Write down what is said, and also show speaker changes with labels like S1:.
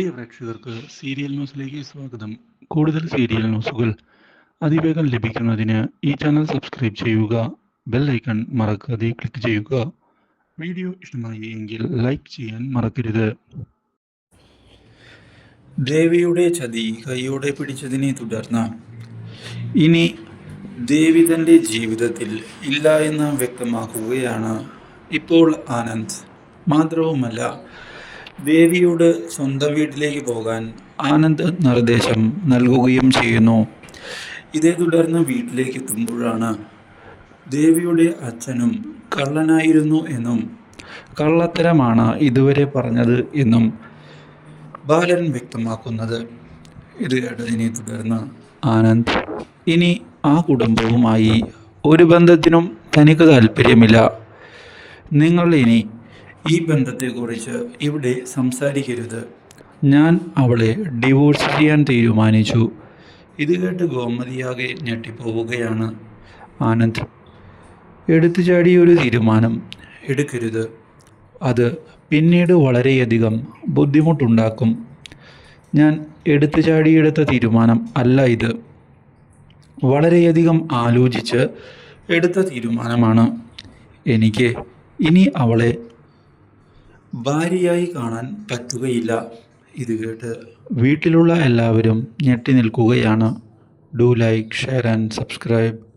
S1: പ്രിയ പ്രേക്ഷകർക്ക് സീരിയൽ ന്യൂസിലേക്ക് സ്വാഗതം. കൂടുതൽ സീരിയൽ ന്യൂസുകൾ അതിവേഗം ലഭിക്കുന്നതിന് ഈ ചാനൽ സബ്സ്ക്രൈബ് ചെയ്യുക ബെൽ ഐക്കൺ മറക്കാതെ ക്ലിക്ക് ചെയ്യുക. വീഡിയോ ഇഷ്ടമായി എങ്കിൽ ലൈക്ക് ചെയ്യാൻ മറക്കരുത്.
S2: ദേവിയുടെ ചതി കൈയോടെ പിടിച്ചതിനെ തുടർന്ന് ഇനി ദേവി തന്റെ ജീവിതത്തിൽ ഇല്ല എന്ന് വ്യക്തമാക്കുകയാണ് ഇപ്പോൾ ആനന്ദ്. മാത്രവുമല്ല ദേവിയോട് സ്വന്തം വീട്ടിലേക്ക് പോകാൻ ആനന്ദ് നിർദ്ദേശം നൽകുകയും ചെയ്യുന്നു. ഇതേ തുടർന്ന് വീട്ടിലേക്ക് എത്തുമ്പോഴാണ് ദേവിയുടെ അച്ഛനും കള്ളനായിരുന്നു എന്നും കള്ളത്തരമാണ് ഇതുവരെ പറഞ്ഞത് എന്നും ബാലൻ വ്യക്തമാക്കുന്നത്. ഇത് കേട്ടതിനെ തുടർന്ന് ആനന്ദ് ഇനി ആ കുടുംബവുമായി ഒരു ബന്ധത്തിനും തനിക്ക് താല്പര്യമില്ല നിങ്ങൾ ഇനി ഈ ബന്ധത്തെക്കുറിച്ച് ഇവിടെ സംസാരിക്കരുത്. ഞാൻ അവളെ ഡിവോഴ്സ് ചെയ്യാൻ തീരുമാനിച്ചു. ഇത് കേട്ട് ഗോമതിയാകെ ഞെട്ടിപ്പോവുകയാണ്. ആനന്ദ് എടുത്തു ചാടിയൊരു തീരുമാനം. എടുക്കരുത്. അത് പിന്നീട് വളരെയധികം ബുദ്ധിമുട്ടുണ്ടാക്കും. ഞാൻ എടുത്തു ചാടിയെടുത്ത തീരുമാനം അല്ല ഇത്. വളരെയധികം ആലോചിച്ച് എടുത്ത തീരുമാനമാണ്. എനിക്ക് ഇനി അവളെ ഭാര്യയായി കാണാൻ പറ്റുകയില്ല. ഇത് കേട്ട് വീട്ടിലുള്ള എല്ലാവരും ഞെട്ടി നിൽക്കുകയാണ്. Do like share and subscribe.